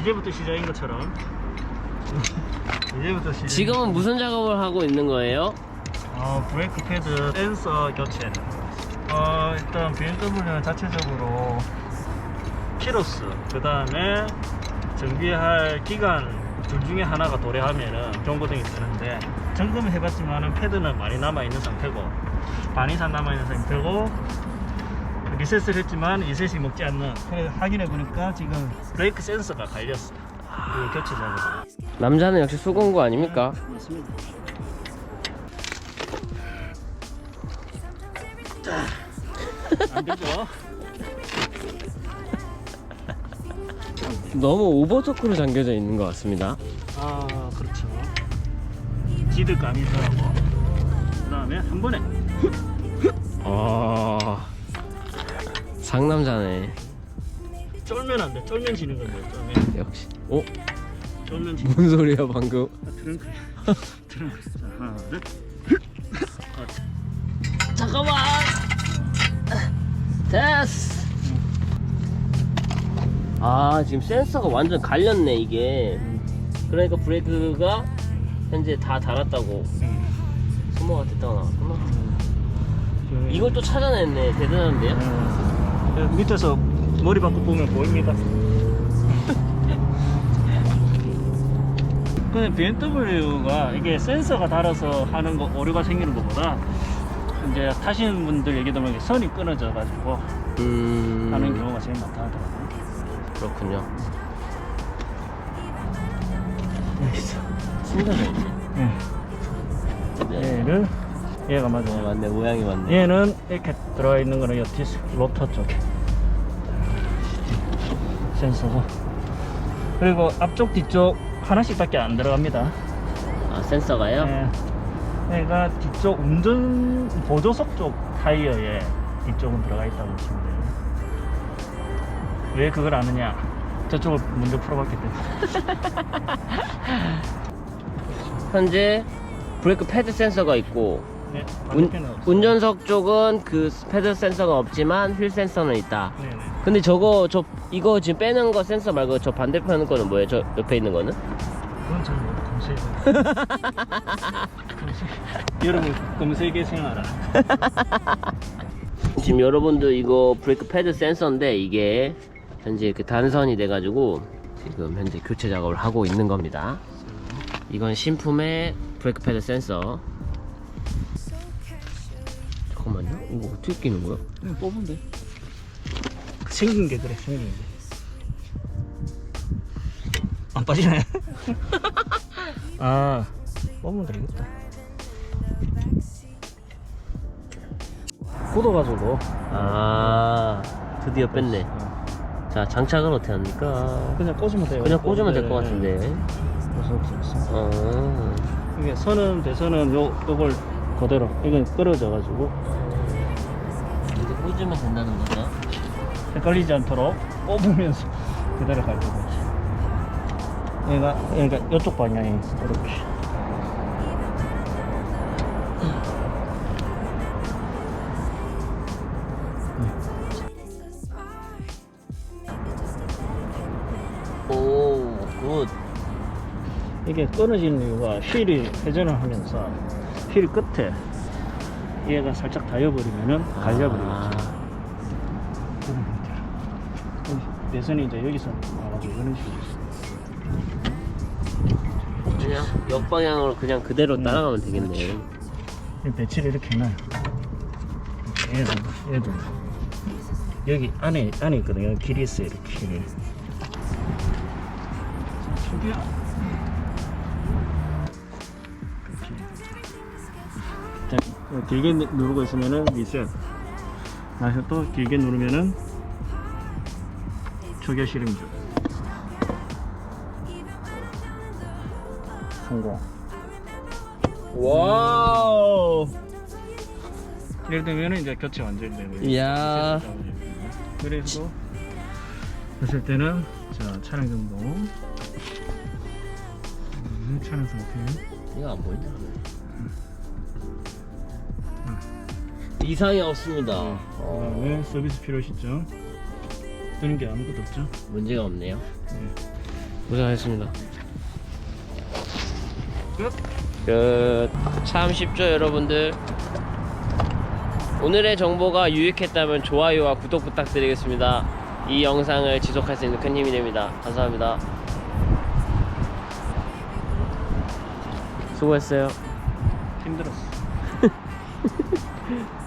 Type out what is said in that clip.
이제부터 시작인 것처럼 이제부터 시작. 지금은 무슨 작업을 하고 있는 거예요? 어, 브레이크 패드 센서 교체. 어, 일단 BMW는 자체적으로 키로수, 그 다음에 정비할 기간 둘 중에 하나가 도래하면은 경고등이 뜨는데 점검을 해봤지만은 패드는 많이 남아있는 상태고 반 이상 남아있는 상태고 리셋을 했지만 리셋이 먹지 않는. 그래서 확인해 보니까 지금 브레이크 센서가 갈렸어. 그 교체 작업 남자는 역시 수공구 아닙니까? 맞습니다 안 되죠 너무 오버토크로 잠겨져 있는 것 같습니다. 아 그렇죠. 지드감이 있더라고. 그 다음에 한 번에. 아 상남자네. 쫄면 안 돼 쫄면 지는 건데 쫄면 역시. 어? 쫄면 지는 뭔 소리야 방금? 아, 트렁크 트렁크 자 하나 둘 잠깐만. 됐어. 아 지금 센서가 완전 갈렸네 이게. 그러니까 브레이크가 현재 다 달았다고. 소모가 됐다가 나왔구나. 이걸 또 찾아냈네. 대단한데요? 네, 밑에서 머리 바꿔 보면 보입니다. 근데 BMW가 이게 센서가 달아서 하는 거 오류가 생기는 것보다 이제 타시는 분들 얘기 들으면 이게 선이 끊어져 가지고 음. 하는 경우가 제일 많다 하더라고요. 그렇군요. 신기하네. 네. 네. 얘를 얘가 네, 맞아요. 맞네. 모양이 맞네. 얘는 이렇게 들어가 있는 거는 이 디스 로터 쪽에 센서고 그리고 앞쪽 뒤쪽 하나씩 밖에 안 들어갑니다. 아 센서가요? 네. 얘가 뒤쪽 운전 보조석 쪽 타이어에 뒤쪽은 들어가 있다고 보시면 돼요. 왜 그걸 아느냐? 저쪽을 먼저 풀어봤기 때문에. 현재 브레이크 패드 센서가 있고 네, 운, 반대편은 없어요. 운전석 쪽은 그 패드 센서가 없지만 휠 센서는 있다. 네네. 근데 저거 저 이거 지금 빼는 거 센서 말고 저 반대편 거는 뭐예요? 저 옆에 있는 거는? 그건 잘 모르. 검색. 여러분 검색에 생활아. 지금 여러분들 이거 브레이크 패드 센서인데 이게 현재 이렇게 단선이 돼가지고 지금 현재 교체 작업을 하고 있는 겁니다. 이건 신품의 브레이크 패드 센서. 잠깐만요. 이거 어떻게 끼는 거야? 그냥 뽑으면 돼. 생긴 게 그래 생긴 게. 안 빠지네. 아 뽑으면 되겠다. 굳어가지고. 아 드디어 뺐네. 자 장착은 어떻게 합니까? 그냥 꽂으면 돼요. 그냥 꽂으면 될것 네. 같은데. 없어. 어. 이게 선은 대선은 요 요걸 그대로 이건 끌어져-가지고 이제 꽂으면 된다는 거죠? 헷갈리지 않도록 뽑으면서 그대로 갈 거고. 얘가 그러니까 이쪽 방향이 이렇게. 오, 굿. 이게 끊어지는 이유가 휠이 회전을 하면서 휠 끝에 얘가 살짝 닿여버리면은 갈려버리겠죠. 아, 그런 형태로. 내선이 이제 여기서 나가지고 이런 식으로. 그냥 역방향으로 그냥 그대로 음, 따라가면 되겠네. 이 배치를 이렇게 해놔요. 얘도, 얘도. 여기 안에, 안에 있거든요. 길이 있어요, 이렇게. 저기야. 자, 길게 누- 누르고 있으면은 리셋. 다시 또 길게 누르면은 초기화 실행줄. 성공. 와우. 이렇게 되면 이제 교체 완전히 되고 이야. 그래서 했을 때는 자 차량 정보 음, 차량 상태 이거 안 보인다. 이상이 없습니다. 어, 그다음에 서비스 필요 시점 뜨는 게 아무것도 없죠 문제가 없네요. 네. 고생하셨습니다. 끝. 끝. 참 쉽죠, 여러분들. 오늘의 정보가 유익했다면 좋아요와 구독 부탁드리겠습니다. 이 영상을 지속할 수 있는 큰 힘이 됩니다. 감사합니다. 수고했어요. 힘들었어.